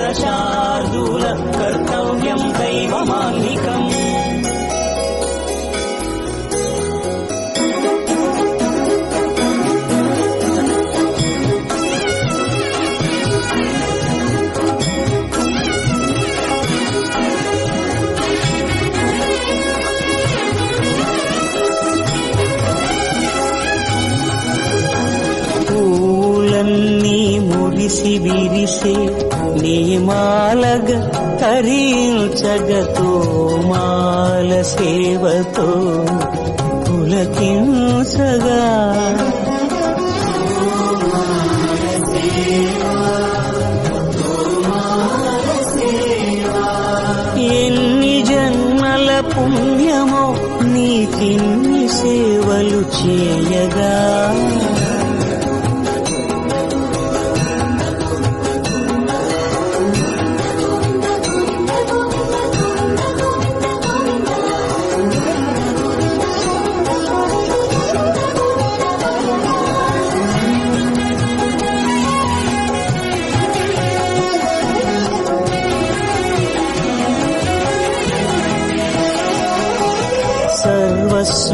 ఉత్తిష్ట నరశార్దూల కర్తవ్యం దైవమాన్నికం పూలన్నీ మురిసి విరిసే నీమాలగ తరించగతో మాల సేవతో పులకించగా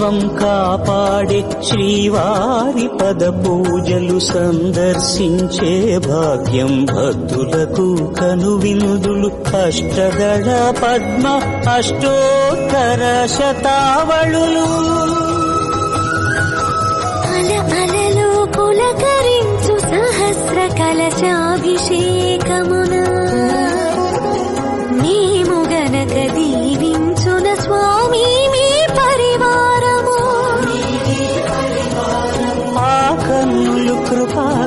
సర్వస్వం కాపాడే శ్రీవారి పద పూజలు సందర్శించే భాగ్యం భక్తులకు కనువినుదులు. అష్టదళ పద్మ అష్టోత్తర శతావళులు. అల అలలు పులకరించు సహస్ర కలశాభిషేకమునా.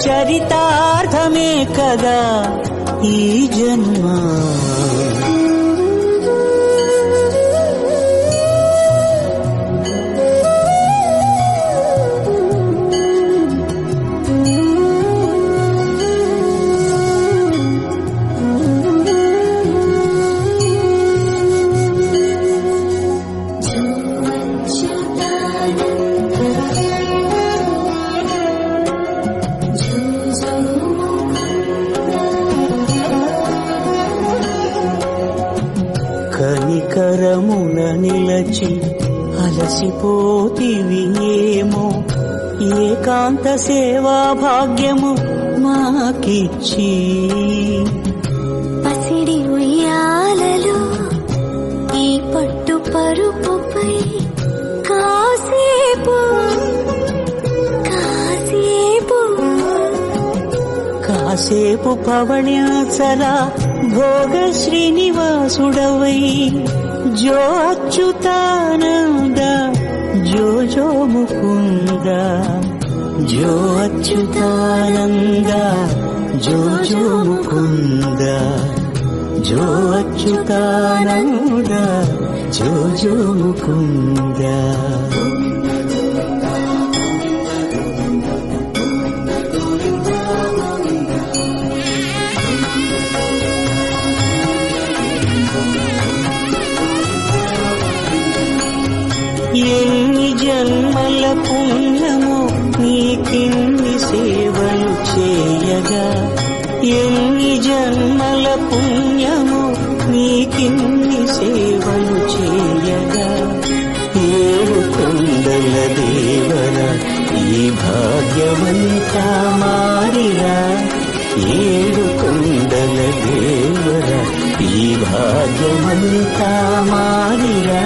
चरितार्थमेकदा जन्मा। తీరమున నిలచి అలసిపోతివి ఏమో? ఏకాంత సేవా భాగ్యము మాకిచ్చి. పసిడి ఉయ్యాలలో ఈ పట్టు పరుపుపై కాసేపు కాసేపు. కాసేపు పవణ్యాచల భోగ శ్రీనివాసుడవై జో అచ్యుతానంద జో జో ముకుంద జో అచ్యుతానంద జో జో ముకుంద జో అచ్యుతానంద జో జో ముకుంద పుణ్యము నీకిన్ని సేవలు చేయగా. ఏడు కొండల దేవర ఈ భాగ్యవంతా మారిరా ఏడు కొండల దేవర ఈ భాగ్యవంతా మారిరా